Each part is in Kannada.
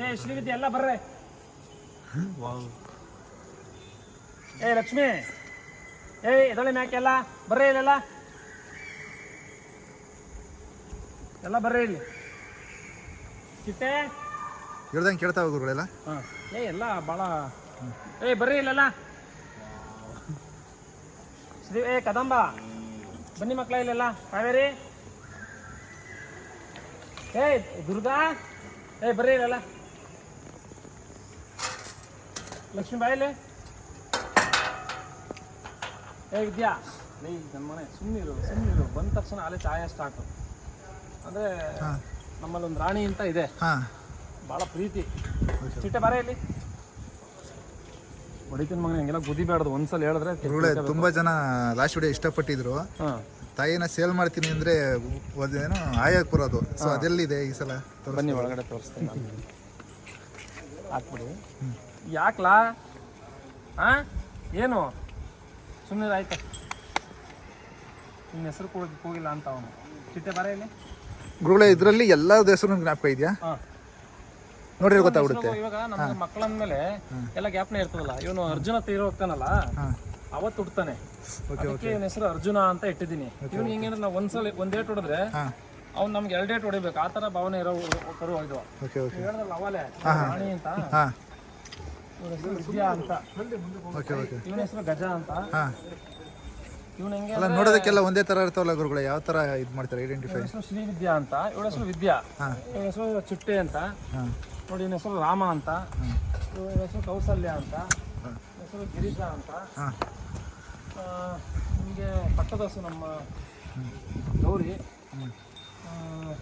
ಏ ಶ್ರೀವಿದ್ಯೆ ಎಲ್ಲ ಬರ್ರೆ. ಏ ಲಕ್ಷ್ಮಿ. ಏ ಇದೊಳೆ ಮ್ಯಾಕೆಲ್ಲ ಬರ್ರೆ ಇಲ್ಲೆಲ್ಲ? ಎಲ್ಲ ಬರ್ರೆ ಇಲ್ಲಿ. ಚಿಟ್ಟೆ? ಹೇಳ್ದಂಗೆ ಕೇಳ್ತಾವ ಗುರುಗಳೆಲ್ಲ ಹಾಂ. ಏ ಎಲ್ಲ ಭಾಳ. ಏ ಬರ್ರಿ ಇಲ್ಲೆಲ್ಲ? ಶ್ರೀ ಏ ಕದಂಬ. ಬನ್ನಿ ಮಕ್ಕಳ ಇಲ್ಲೆಲ್ಲ? ಕಾವೇರಿ? ಏ ದುರ್ಗಾ? ಏ ಬರ್ರಿ ಇಲ್ಲೆಲ್ಲ? ಲಕ್ಷ್ಮೀ ಬಾಯಿಲೆ ಏ ವಿದ್ಯಾ ಲೇ ನನ್ನ ಮನೆ ಸುಮ್ಮನಿರು ಸುಮ್ಮನಿರು ಬಂದ ತಕ್ಷಣ ಅಲ್ಲೇ ಚಾಯ ಸ್ಟಾರ್ಟ್ ಅಂದರೆ ನಮ್ಮಲ್ಲೊಂದು ನಮ್ಮಲ್ಲಿ ಒಂದು ರಾಣಿ ಅಂತ ಇದೆ. ಹಾಂ. ಭಾಳ ಪ್ರೀತಿ. ಚಿಟ್ಟೆ ಬರ ಇಲ್ಲಿ. ಹೊಡಿತೀನಿ ಮಗನ ಹಂಗೆಲ್ಲ ಗುದಿಬೇಡ್ದು ಒಂದ್ಸಲ ಹೇಳಿದ್ರೆ ತುಂಬಾ ಜನ ಲಾಸ್ಟ್ ವಿಡಿಯೋ ಇಷ್ಟಪಟ್ಟಿದ್ರು. ತಾಯಿನ ಸೇಲ್ ಮಾಡ್ತೀನಿ ಅಂದರೆ ಏನು ಆಯಕ್ಕೆ ಬರೋದು. ಸೊ ಅದೆಲ್ಲಿದೆ ಈ ಸಲ. ಬನ್ನಿ ಒಳಗಡೆ ತೋರಿಸ್ತೀನಿ. ಹಾಕ್ಬಿಡಿ. ಯಾಕ್ಲಾ? ಆ? ಏನು? ಸುಮ್ಮನೆ ಆಯ್ತ. ನಿನ್ನ ಹೆಸರು ಕೂಡ ಹೋಗಿಲ್ಲ ಅಂತ ಅವನು. ಚಿಟ್ಟೆ ಬರ ಇಲ್ಲಿ? ಗುರುಗಳೇ ಇದರಲ್ಲಿ ಎಲ್ಲ ಹೆಸರು ಜ್ಞಾಪಕ ಇದೆಯಾ? ನೋಡಿ ನೋಡಿದ್ರೆ ಗೊತ್ತಾಗ್ಬಿಡುತ್ತೆ. ಇವಾಗ ನಮ್ಮ ಮೇಲೆ ಎಲ್ಲ ಜ್ಞಾಪನೆ ಇರ್ತದಲ್ಲ ಇವನು ಅರ್ಜುನ ತೀರ ಹೋಗ್ತಾನಲ್ಲ ಅವತ್ತು ಹುಡ್ತಾನೆ. ಓಕೆ ಅದಕ್ಕೆ ಇವನ ಹೆಸರು ಅರ್ಜುನ ಅಂತ ಇಟ್ಟಿದ್ದೀನಿ. ಇವನು ಹಿಂಗೇನಂದ್ರೆ ನಾವು ಒಂದ್ಸಲ ಒಂದ್ ಡೇಟ್ ಹೊಡೆದ್ರೆ ಅವ್ನು ನಮ್ಗೆ ಎರಡು ಡೇಟ್ ಹೊಡಿಬೇಕು. ಆ ತರ ಭಾವನೆ ಇರೋ ಕರು ಇದು. ಹೇಳಿದ್ರಲ್ಲ ಅವಲೇ ರಾಣಿ ಅಂತ. ವಿದ್ಯಾ ಅಂತ. Okay okay. ಇವನ ಹೆಸರು ಗಜ ಅಂತ. ಹಾಂ. ಇವನ ಹೆಂಗೆ ಅಲ್ಲ ನೋಡೋದಕ್ಕೆಲ್ಲ ಒಂದೇ ಥರ ಇರ್ತಾವಲ್ಲ ಗುರುಗಳು ಯಾವ ಥರ ಇದು ಮಾಡ್ತಾರೆ ಐಡೆಂಟಿಫೈ ಹೆಸರು ಶ್ರೀ ವಿದ್ಯಾ ಅಂತ ಇವಳ ಹೆಸರು ವಿದ್ಯಾ. ಇವನ ಹೆಸರು ಚುಟ್ಟೆ ಅಂತ. ನೋಡಿ ಇವನ ಹೆಸರು ರಾಮ ಅಂತ. ಇವನ ಹೆಸರು ಕೌಸಲ್ಯ ಅಂತ. ಇವನ ಹೆಸರು ಗಿರಿಜಾ ಅಂತ. ನಿಮಗೆ ಪಟ್ಟದಸು ನಮ್ಮ ಗೌರಿ. ಆ,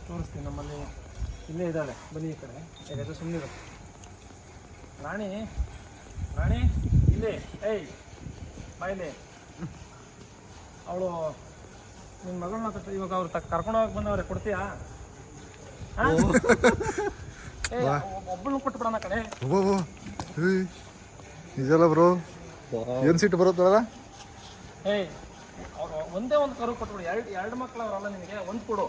ತೋರಿಸ್ತೀನಿ ನಮ್ಮಲ್ಲಿ. ಇಲ್ಲೇ ಇದ್ದಾಳೆ ಬನ್ನಿ ಈ ಕಡೆ. ಸುಮ್ಮನೆ ಸುಮ್ಮನಿರು ರಾಣಿ ರಾಣಿ ಇಲ್ಲಿ ಏಯ್ ಬಾಯಿಲಿ ಅವಳು ನಿನ್ನ ಮಗಳನ್ನ ಇವಾಗ ಅವ್ರು ತಕ್ಕ ಕರ್ಕೊಂಡು ಹೋಗಿ ಬಂದವ್ರೆ ಕೊಡ್ತೀಯಾ? ಹಾ? ಏಯ್ ಒಬ್ಬಳನ್ನ ಕೊಟ್ಬಿಡೋಣ ಕಡೆ ಓ ಇದೆಲ್ಲ ಬ್ರೋ. ಏನು ಸೀಟ್ ಬರುತ್ತಲ್ಲ ಏಯ್ ಅವ್ರು ಒಂದೇ ಒಂದು ಕರು ಕೊಟ್ಬಿಡು. ಎರಡು ಎರಡು ಮಕ್ಕಳು ಅವರಲ್ಲ ನಿನಗೆ ಒಂದು ಕೊಡು.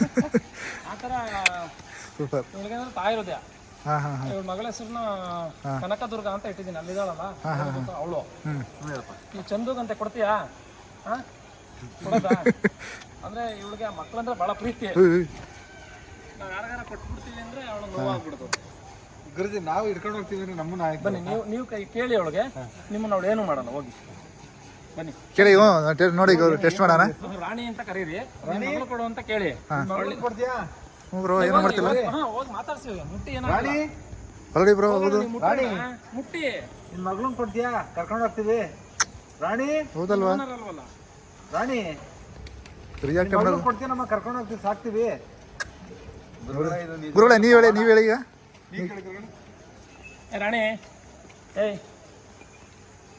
ಆ ಥರ ಸೂಪರ್. ಇವಳಿಗೇನಾದ್ರು ತಾಯಿರೋದ್ಯಾ ಹಾಂ ಹಾಂ ಹಾಂ ಇವಳ ಮಗಳ ಹೆಸರನ್ನ ಕನಕದುರ್ಗ ಅಂತ ಇಟ್ಟಿದ್ದೀನಿ ಅಲ್ಲಿದ್ದಾಳಲ್ಲ ಅವಳು. ಈ ನೀವು ಅಂತ ಕೊಡ್ತೀಯಾ? ಹಾ? ಕೊಡೋದಾ? ಅಂದ್ರೆ ಇವಳಿಗೆ ಮಕ್ಕಳಂದ್ರೆ ಬಹಳ ಪ್ರೀತಿ. ನಾವು ಯಾರಿಗಾರ ಕೊಟ್ಬಿಡ್ತೀವಿ ಅಂದ್ರೆ ಅವಳು ನೋವಾಗ್ಬಿಡ್ತು ಗುರುಜಿ ನಾವು ಹಿಡ್ಕೊಂಡು ಹೋಗ್ತೀವಿ ನಮ್ಮನ್ನ ಆಯ್ತು ಬನ್ನಿ ನೀವು ನೀವು ಕೈ ಕೇಳಿ ಅವಳಿಗೆ. ನಿಮ್ಮನ್ನ ಅವಳು ಏನು ಮಾಡೋಣ? ಹೋಗಿ. ಬನ್ನಿ. ಕೇಳಿ ನೋಡಿ ಟೆಸ್ಟ್ ಮಾಡೋಣ. ರಾಣಿ ಅಂತ ಕರೀರಿ. ರಾಣಿ? ಕೊಡು ಅಂತ ಕೇಳಿ. ಕೊಡ್ತೀಯಾ? ಬ್ರೋ ಏನು ಮಾಡ್ತಿಲ್ಲ? ಹಾ ಹೋಗಿ ಮಾತಾಡ್ಸಿ ಮುಟ್ಟಿ ಏನೋ ರಾಣಿ. ಹೊರಡಿ ಬ್ರೋ ಹೌದು ಮುಟ್ಟಿ. ಮುಟ್ಟಿ. ನಿನ್ ಮಗಳನ್ ಕೊಡ್ತೀಯಾ? ಕರ್ಕೊಂಡು ಹೋಗ್ತೀವಿ. ರಾಣಿ. ಹೌದಲ್ವಾ? ರಾಣಿ. ರಿಯಾಕ್ಟ್ ಮಾಡೋದು ಕೊಡ್ತೀಯ? ನಮ್ಮ ಕರ್ಕೊಂಡು ಹೋಗ್ತೀವಿ ಸಾಕ್ತೀವಿ. ಗುರುಗಳೇ ನೀವು ಹೇಳಿ ನೀವು ಹೇಳಿ ಈಗ. ಏ ರಾಣಿ. ಏಯ್.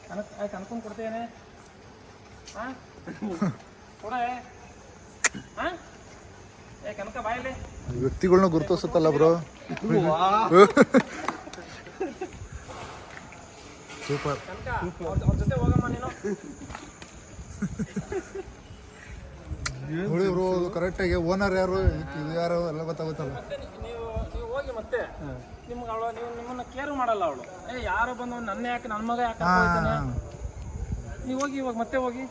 ಕನಕ್ ಕನಕನ್ ಕೊಡ್ತೇನೆ ಹಾ? ಕೊಡೆ. ಹಾ? ಏ ಕನಕ ಬಾಯಲ್ಲಿ ವ್ಯಕ್ತಿಗಳ್ನ ಗುರುತಿಸುತ್ತಲ್ಲ ಬ್ರೋ ಸೂಪರ್ ಕನಕ ಅವ್ರ ಅವ್ರ ಜೊತೆ ಹೋಗಮ್ಮ ನೀನು. ನೋಡಿ ಬ್ರೋ ಕರೆಕ್ಟಾಗಿ ಓನರ್ ಯಾರು ಇದು ಯಾರು ಎಲ್ಲ ಗೊತ್ತಾಗುತ್ತಲ್ಲ. ಮತ್ತೆ ನೀ- ನೀವು ನೀವು ಹೋಗಿ ಮತ್ತೆ ನಿಮ್ಗೆ ಅವಳು ನೀವು ನಿಮ್ಮನ್ನ ಕೇರ್ ಮಾಡಲ್ಲ ಅವಳು. ಏ ಯಾರು ಬಂದು ನನ್ನ ಯಾಕೆ ನನ್ನ ಮಗ ಯಾಕೆ ನೀವು ಹೋಗಿ ಇವಾಗ ಮತ್ತೆ ಹೋಗಿ.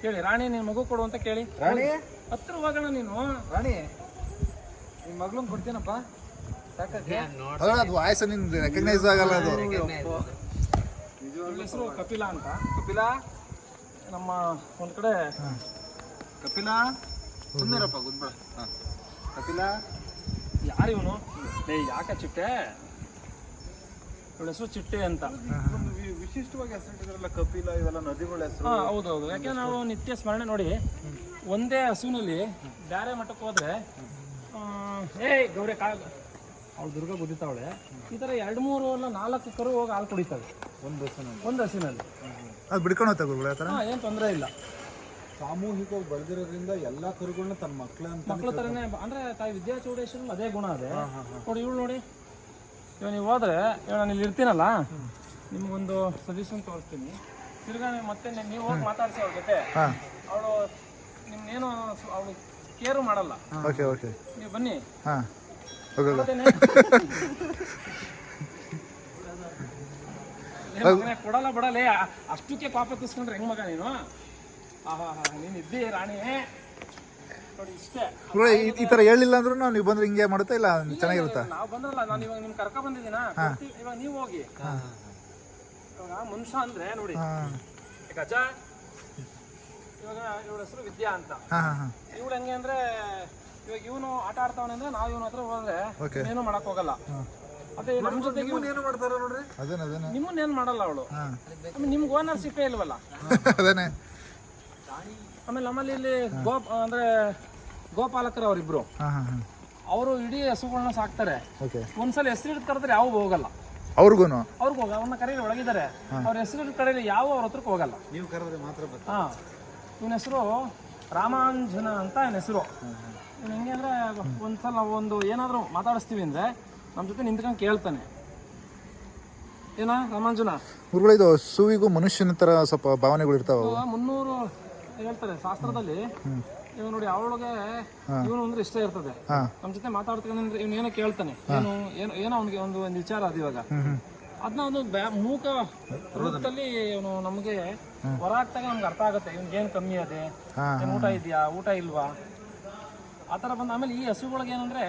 ಕೇಳಿ ರಾಣಿ ನಿನ್ ಮಗು ಕೊಡು ಅಂತ ಕೇಳಿ. ರಾಣಿ? ಹತ್ರ ಹೋಗೋಣ ನೀನು. ರಾಣಿ ನಿಮ್ಮ ಮಗಳನ್ ಕೊಡ್ತೀನಪ್ಪ. ಸಾಕಕ್ಕೆ. ಅಲ್ಲ ಅದು ವಾಯ್ಸ್ ನಿಂದು ರೆಕಗ್ನೈಸ್ ಆಗಲ್ಲ ಅದು. ಹೆಸರು ಕಪಿಲ ಅಂತ. ಕಪಿಲ? ನಮ್ಮ ಒಂದ್ ಕಡೆ. ಕಪಿಲ? ಸುಮ್ಮನಿರಪ್ಪ ಗುದ್ಬೇಡ ಕಪಿಲ? ಯಾರು ಇವನು? ಏ ಯಾಕ ಚಿಟ್ಟೆ? ಇವಳ ಹೆಸರು ಚಿಟ್ಟೆ ಅಂತ. ಒಂದು ವಿಶಿಷ್ಟವಾಗಿ ವಿಶಿಷ್ಟವಾಗಿ ಹೆಸರಿಟ್ಟಿದ್ರಲ್ಲ ಕಪಿಲ ಇವೆಲ್ಲ ನದಿಗಳ ಹೆಸರು. ಹೌದು ಹೌದು ಯಾಕೆ ನಾವು ನಿತ್ಯ ಸ್ಮರಣೆ ನೋಡಿ. ಒಂದೇ ಹಸುವಿನಲ್ಲಿ ಬೇರೆ ಮಠಕ್ಕೆ ಹೋದ್ರೆ ಏಯ್ ಗೌರಿ ಕಾ ಅವಳು ದುರ್ಗ ಬುದ್ದಿತಾವಳೆ ಈ ಥರ ಎರಡು ಮೂರು ಅಲ್ಲ ನಾಲ್ಕು ಕರು ಹೋಗಿ ಹಾಲು ಕುಡಿತಾವೆ ಒಂದು ಹಸುನಲ್ಲಿ. ಒಂದು ಹಸುವಿನಲ್ಲಿ ಅದು ಬಿಡ್ಕೊಂಡು ಹೋಗ್ತಾ ಗುರುಗಳೇ ಥರ ಏನು ತೊಂದರೆ ಇಲ್ಲ. ಸಾಮೂಹಿಕವಾಗಿ ಬೆಳೆದಿರೋದ್ರಿಂದ ಎಲ್ಲ ಕರುಗಳನ್ನ ತನ್ನ ಮಕ್ಕಳ ಅಂತ ಮಕ್ಕಳ ಥರನೇ ಅಂದರೆ ತಾಯಿ ವಿದ್ಯಾ ಚೌಡೇಶ್ವರ ಅದೇ ಗುಣ ಅದೇ. ನೋಡಿ ಇವಳು ನೋಡಿ. ಇವಾಗ ನೀವು ಹೋದ್ರೆ ಇವಾಗ ನಾನು ಇಲ್ಲಿ ಇರ್ತೀನಲ್ಲ ನಿಮ್ಗೊಂದು ಸಜೆಷನ್ ತೋರಿಸ್ತೀನಿ. ತಿರ್ಗಾ ಮತ್ತೆ ನೀ- ನೀವು ಹೋಗಿ ಮಾತಾಡ್ಸಿ ಅವ್ರ ಜೊತೆ. ಅವಳು ನಿಮ್ನೇನು ಅವಳು ಕೇರ್ ಮಾಡಲ್ಲ. ಓಕೆ ಓಕೆ ನೀವು ಬನ್ನಿ. ಹಾಂ. ಕೊಡಲ್ಲ ಬಿಡಲೇ ಅ- ಅಷ್ಟಕ್ಕೆ ಪಾಪ ಕುಸ್ಕೊಂಡ್ರೆ ಹೆಂಗ್ ಮಗ ನೀನು? ನೀನ್ ಇದ್ದಿ ರಾಣಿ. ನೋಡಿ ಇಷ್ಟೇ. ಗುರುಗಳೇ ಈ- ತರ ಹೇಳಿಲ್ಲ ಅಂದ್ರೂ ನೀವು ಬಂದ್ರೆ ಹಿಂಗೆ ಮಾಡುತ್ತಾ ಇಲ್ಲ? ಚೆನ್ನಾಗಿರುತ್ತಾ? ನಾವು ಬಂದ್ರಲ್ಲ ನಾನು ಇವಾಗ ನಿಮ್ ಕರ್ಕ ಬಂದಿದ್ದೀನ? ಇವಾಗ ನೀವು ಹೋಗಿ. ಇವಾಗ ಮನುಷ್ಯ ಅಂದ್ರೆ ನೋಡಿ. ಗಜ. ಇವಾಗ ಇವಳ ಹೆಸರು ವಿದ್ಯಾ ಅಂತ. ಹಾ ಹಾ ಹಾ. ಇವಳು ಹೆಂಗೆ ಅಂದ್ರೆ ಇವಾಗ ಇವನು ಆಟ ಆಡ್ತಾವನೆ ಅಂದ್ರೆ ನಾವು ಇವನ ಹತ್ರ ಹೋದ್ರೆ Okay. ಏನು ಮಾಡಕ್ ಹೋಗಲ್ಲ. ಅದೇ ನಮ್ ಜೊತೆಗೆ ಏನು ಮಾಡ್ತಾರ ನೋಡ್ರಿ? ಅದೇನೆ ಅದೇನೆ ನಿಮ್ಮನ್ನ ಏನ್ ಮಾಡಲ್ಲ ಅವಳು. ಆಮೇಲೆ ನಿಮ್ಗೆ ಓನರ್ಶಿಪ್ಪೇ ಇಲ್ವಲ್ಲ? ಅದೇನೆ ಆಮೇಲೆ ನಮ್ಮಲ್ಲಿ ಇಲ್ಲಿ ಗೋಪ್ ಅಂದ್ರೆ ಗೋಪಾಲಕರು ಅವರಿಬ್ರು. ಹಾ ಹಾ ಹಾ. ಅವರು ಇಡೀ ಹಸುಗಳನ್ನ ಸಾಕ್ತಾರೆ. ಓಕೆ ಒಂದ್ಸಲ ಹೆಸರು ಹಿಡಿದು ಕರೆದ್ರೆ ಯಾವ ಹೋಗಲ್ಲ. ಅವ್ರಿಗೂ ಅವ್ರಿಗೆ ಹೋಗ ಅವ್ರನ್ನ ಕರೀಲಿ ಒಳಗಿದ್ದಾರೆ ಅವ್ರ ಹೆಸರು ಕಡೆಯಲ್ಲಿ ಯಾವ ಅವ್ರ ಹತ್ರಕ್ಕೆ ಹೋಗಲ್ಲ. ನೀವು ಕರೆದ್ರೆ ಮಾತ್ರ ಹಾ. ಇವನ ಹೆಸರು ರಾಮಾಂಜನ ಅಂತ ಇವನ ಹೆಸರು. ಇವನು ಹೆಂಗೆ ಅಂದ್ರೆ ಒಂದ್ಸಲ ನಾವು ಒಂದು ಏನಾದರೂ ಮಾತಾಡಿಸ್ತೀವಿ ಅಂದ್ರೆ ನಮ್ಮ ಜೊತೆ ನಿಂತ್ಕೊಂಡು ಕೇಳ್ತಾನೆ. ಏನ ರಾಮಾಂಜನ? ಗುರುಗಳು ಇದು ಸುವಿಗೂ ಮನುಷ್ಯನ ತರ ಸ್ವಲ್ಪ ಭಾವನೆಗಳು ಇರ್ತಾವ ಮುನ್ನೂರು ಹೇಳ್ತಾರೆ ಶಾಸ್ತ್ರದಲ್ಲಿ. ಇವ್ ನೋಡಿ ಅವಳಿಗೆ ಇವನು ಅಂದ್ರೆ ಇಷ್ಟ ಇರ್ತದೆ. ನಮ್ಮ ಜೊತೆ ಮಾತಾಡ್ತಾನೆ ಇವ್ನ ಏನೋ ಕೇಳ್ತಾನೆ. ಏನು ಏನೋ ಏನೋ ಅವ್ನಿಗೆ ಒಂದು ಒಂದು ವಿಚಾರ ಅದು ಇವಾಗ. ಅದನ್ನ ಒಂದು ಮೂಕ ರೂಪದಲ್ಲಿ ಇವನು ನಮಗೆ ಹೊರ ಹಾಕ್ದಾಗ ನಮ್ಗೆ ಅರ್ಥ ಆಗುತ್ತೆ ಇವ್ನಿಗೆ ಏನು ಕಮ್ಮಿ ಅದೇ ಏನ್ ಊಟ ಇದೆಯಾ ಊಟ ಇಲ್ವಾ? ಆ ಥರ ಬಂದ ಆಮೇಲೆ ಈ ಹಸುಗಳಿಗೆ ಏನಂದ್ರೆ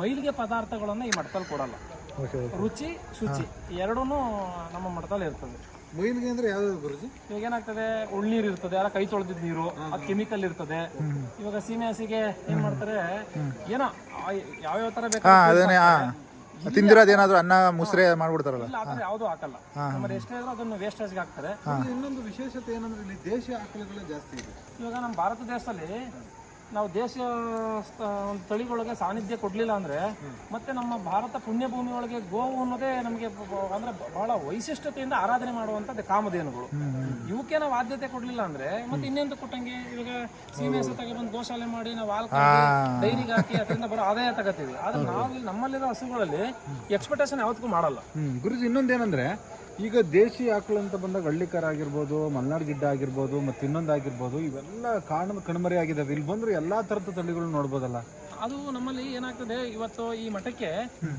ಮೈಲಿಗೆ ಪದಾರ್ಥಗಳನ್ನ ಈ ಮಠದಲ್ಲಿ ಕೊಡಲ್ಲ. ರುಚಿ ಶುಚಿ ಎರಡೂ ನಮ್ಮ ಮಠದಲ್ಲಿ ಇರ್ತದೆ. ಮೈಲಿಗೆ ಅಂದ್ರೆ ಯಾವ್ದು ಗುರುಜಿ? ಇವಾಗ ಏನಾಗ್ತದೆ ಉಳ್ನೀರು ಇರ್ತದೆ ಯಾರ ಕೈ ತೊಳೆದಿದ್ದ ನೀರು ಅದು ಕೆಮಿಕಲ್ ಇರ್ತದೆ. ಇವಾಗ ಸೀಮೆ ಹಸಿಗೆ ಏನ್ ಮಾಡ್ತಾರೆ ಏನೋ ಯಾವ್ಯಾವ ತರ ಹಾ ಏನಾದ್ರು ಅನ್ನ ಮುಸ್ರೆ ಮಾಡ್ಬಿಡ್ತಾರಲ್ಲ. ಇಲ್ಲ ಆ ಥರ ಯಾವ್ದು ಹಾಕಲ್ಲ. ನಮ್ಮಲ್ಲಿ ಎಷ್ಟೇ ಇದ್ರೂ ಅದನ್ನು ವೇಸ್ಟೇಜ್ಗೆ ಹಾಕ್ತಾರೆ. ಇನ್ನೊಂದು ವಿಶೇಷತೆ ಏನಂದ್ರೆ ಇಲ್ಲಿ ದೇಶಿ ಆಕಳುಗಳೇ ಜಾಸ್ತಿ ಇದೆ. ಇವಾಗ ನಮ್ಮ ಭಾರತ ದೇಶದಲ್ಲಿ ನಾವು ದೇಶ ಒಂದು ತಳಿಗಳಿಗೆ ಸಾನ್ನಿಧ್ಯ ಕೊಡಲಿಲ್ಲ ಅಂದರೆ ಮತ್ತೆ ನಮ್ಮ ಭಾರತ ಪುಣ್ಯಭೂಮಿ ಒಳಗೆ ಗೋವು ಅನ್ನೋದೇ ನಮಗೆ ಅಂದ್ರೆ ಬಹಳ ವೈಶಿಷ್ಟ್ಯತೆಯಿಂದ ಆರಾಧನೆ ಮಾಡುವಂಥದ್ದು ಕಾಮಧೇನುಗಳು. ಇವಕ್ಕೆ ನಾವು ಆದ್ಯತೆ ಕೊಡಲಿಲ್ಲ ಅಂದ್ರೆ ಮತ್ತೆ ಇನ್ನೊಂದು ಕೊಟ್ಟಂಗೆ? ಇವಾಗ ಸೀಮೆ ಹಸು ತಗೊಬಂದು ಗೋಶಾಲೆ ಮಾಡಿ ನಾವು ಹಾಲು ಡೈರಿಗೆ ಹಾಕಿ ಅದರಿಂದ ಬರೋ ಆದಾಯ ತಗೋತೀವಿ. ಆದ್ರೆ ನಾವು ನಮ್ಮಲ್ಲಿರೋ ಹಸುಗಳಲ್ಲಿ ಎಕ್ಸ್ಪೆಕ್ಟೇಷನ್ ಯಾವತ್ತಿಗೂ ಮಾಡಲ್ಲ. ಗುರುಜಿ ಇನ್ನೊಂದೇನಂದ್ರೆ ಈಗ ದೇಶಿ ಆಕಳು ಅಂತ ಬಂದಾಗ ಹಳ್ಳಿಕರ ಆಗಿರ್ಬೋದು ಮಲ್ನಾಡ್ ಗಿಡ್ಡ ಆಗಿರ್ಬೋದು ಮತ್ತೆ ಇನ್ನೊಂದು ಆಗಿರ್ಬೋದು ಇವೆಲ್ಲ ಕಾಣ ಕಣ್ಮರಿ ಆಗಿದಾವೆ. ಇಲ್ಲಿ ಬಂದ್ರೆ ಎಲ್ಲಾ ತರದ ತಳಿಗಳು ನೋಡ್ಬೋದಲ್ಲ. ಅದು ನಮ್ಮಲ್ಲಿ ಏನಾಗ್ತದೆ ಇವತ್ತು ಈ ಮಠಕ್ಕೆ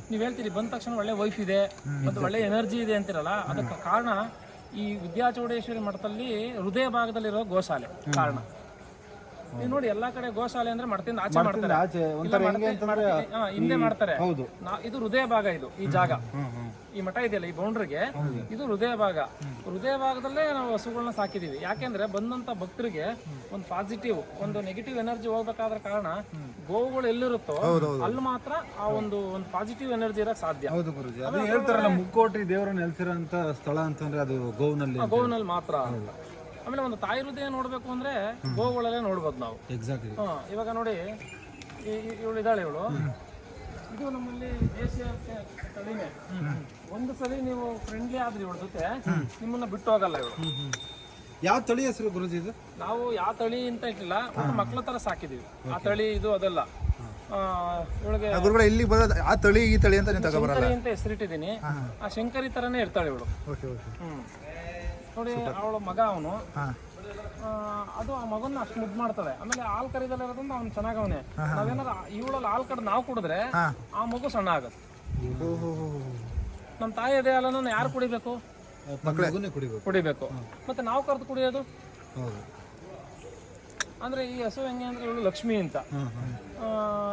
ನೀವ್ ಹೇಳ್ತೀರಿ ಬಂದ ತಕ್ಷಣ ಒಳ್ಳೆ ವೈಫ್ ಇದೆ ಮತ್ತು ಒಳ್ಳೆ ಎನರ್ಜಿ ಇದೆ ಅಂತಿರಲ್ಲ ಅದಕ್ಕೆ ಕಾರಣ ಈ ವಿದ್ಯಾಚೌಡೇಶ್ವರಿ ಮಠದಲ್ಲಿ ಹೃದಯ ಭಾಗದಲ್ಲಿರೋ ಗೋಶಾಲೆ ಕಾರಣ. ನೀವು ನೋಡಿ ಎಲ್ಲಾ ಕಡೆ ಗೋಶಾಲೆ ಅಂದ್ರೆ ಮಠದಿಂದ ಆಚೆ ಮಾಡ್ತಾರೆ. ಹಿಂದೆ ಮಾಡ್ತಾರೆ. ಇದು ಹೃದಯ ಭಾಗ ಇದು ಈ ಜಾಗ. ಈ ಮಠ ಇದೆಯಲ್ಲ ಈ ಬೌಂಡ್ರಿಗೆ ಇದು ಹೃದಯ ಭಾಗ. ಹೃದಯ ಭಾಗದಲ್ಲೇ ನಾವು ಹಸುಗಳನ್ನ ಸಾಕಿದೀವಿ. ಯಾಕೆಂದ್ರೆ ಬಂದಂತ ಭಕ್ತರಿಗೆ ಒಂದು ಪಾಸಿಟಿವ್ ಒಂದು ನೆಗೆಟಿವ್ ಎನರ್ಜಿ ಹೋಗ್ಬೇಕಾದ್ರ ಕಾರಣ ಗೋವುಗಳು ಎಲ್ಲಿರುತ್ತೋ ಅಲ್ಲಿ ಮಾತ್ರ ಆ ಒಂದು ಒಂದು ಪಾಸಿಟಿವ್ ಎನರ್ಜಿ ಇರಕ್ ಸಾಧ್ಯ. ಹೌದು ಗುರುಜಿ. ಅದು ಹೇಳ್ತಾರಲ್ಲ ಮುಕ್ಕೋಟಿ ದೇವರು ನೆಲೆಸಿರೋಂಥ ಸ್ಥಳ ಅಂತಂದ್ರೆ ಅದು ಗೋವಿನಲ್ಲಿ ಗೋವಿನಲ್ಲಿ ಮಾತ್ರ. ಆಮೇಲೆ ಒಂದು ತಾಯಿ ಹೃದಯ ನೋಡ್ಬೇಕು ಅಂದ್ರೆ ಗೋವುಗಳಲ್ಲೇ ನೋಡ್ಬೋದು ನಾವು. ಎಕ್ಸಾಕ್ಟ್ಲಿ ಹಾ ಇವಾಗ ನೋಡಿ ಇವಳು ಇದ್ದಾಳೆ ಇವಳು. ಇದು ನಮ್ಮಲ್ಲಿ ದೇಶೀಯ ತಳಿನೇ ಒಂದು ಸರಿ ನೀವು ಫ್ರೆಂಡ್ಲಿ ಆದ್ರಿ ಇವಳ ಜೊತೆ ನಿಮ್ಮನ್ನ ಬಿಟ್ಟು ಹೋಗಲ್ಲ ಇವಳು. ಯಾವ ತಳಿ ಹೆಸರು ಗುರುಜಿ ಇದು? ನಾವು ಯಾವ ತಳಿ ಅಂತ ಇಟ್ಟಿಲ್ಲ ಒಂದು ಮಕ್ಳ ತರ ಸಾಕಿದೀವಿ. ಆ ತಳಿ ಇದು ಅದೆಲ್ಲ. ಆ, ಇವಳಿಗೆ ಗುರುಗಳು ಇಲ್ಲಿ ಬರೋದು ಆ ತಳಿ ಈ ತಳಿ ಅಂತ ನೀವು ತಗೊಬರಲ್ಲ ಶಂಕರಿ ಅಂತ ಹೆಸರಿಟ್ಟಿದ್ದೀನಿ ಆ ಶಂಕರಿ ತರನೇ ಇರ್ತಾಳೆ ಇವಳು. Okay okay hmm. ನೋಡಿ ಅವಳ ಮಗ ಅವನು. ಹಾ. ಅದು ಆ ಮಗನ್ನ ಅಷ್ಟು ಮುದ್ದು ಮಾಡ್ತದೆ. ಆಮೇಲೆ ಹಾಲ್ ಕರಿದಲ್ಲಿರೋದ್ರಿಂದ ಅವ್ನು ಚೆನ್ನಾಗವನೆ ನಾವೇನಾದ್ರು ಇವಳಲ್ಲಿ ಹಾಲ್ ಕಡ್ದು ನಾವು ಕುಡಿದ್ರೆ ಆ ಮಗು ಸಣ್ಣ ಆಗುತ್ತೆ. ನಮ್ಮ ತಾಯಿ ಅದೇ ಹಾಲನ್ನು ಯಾರು ಕುಡಿಬೇಕು? ಕುಡಿಬೇಕು. ಕುಡಿಬೇಕು. ಮತ್ತೆ ನಾವು ಕರೆದು ಕುಡಿಯೋದು? ಹೌದು. ಅಂದ್ರೆ ಈ ಹಸು ಹೆಂಗೆ ಅಂದ್ರೆ ಇವಳು ಲಕ್ಷ್ಮಿ ಅಂತ. ಆ,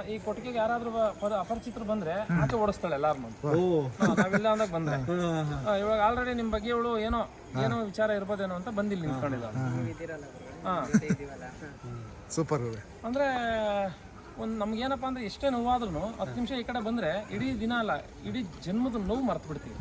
ಈ ಕೊಟ್ಟಿಗೆಗೆ ಯಾರಾದ್ರೂ ಅಪರಿಚಿತರು ಬಂದ್ರೆ ಆಚೆ ಓಡಿಸ್ತಾಳೆ ಎಲ್ಲಾರು ನಾವೆಲ್ಲ ಅಂದಾಗ ಬಂದ್ರೆ. ಇವಾಗ ಆಲ್ರೆಡಿ ನಿಮ್ ಬಗ್ಗೆ ಇವಳು ಏನೋ ಏನೋ ವಿಚಾರ ಇರ್ಬೋದೇನೋ ಅಂತ ಬಂದಿಲ್ಲ ನಿಂತ್ಕೊಂಡಿಲ್ಲ ಹಾ ಸೂಪರ್ ಅಂದ್ರೆ ಒಂದು ನಮ್ಗೇನಪ್ಪ ಅಂದ್ರೆ ಎಷ್ಟೇ ನೋವಾದ್ರೂ ಹತ್ತು ನಿಮಿಷ ಈ ಕಡೆ ಬಂದ್ರೆ ಇಡೀ ದಿನ ಅಲ್ಲ ಇಡೀ ಜನ್ಮದ ನೋವು ಮರ್ತು ಬಿಡ್ತೀವಿ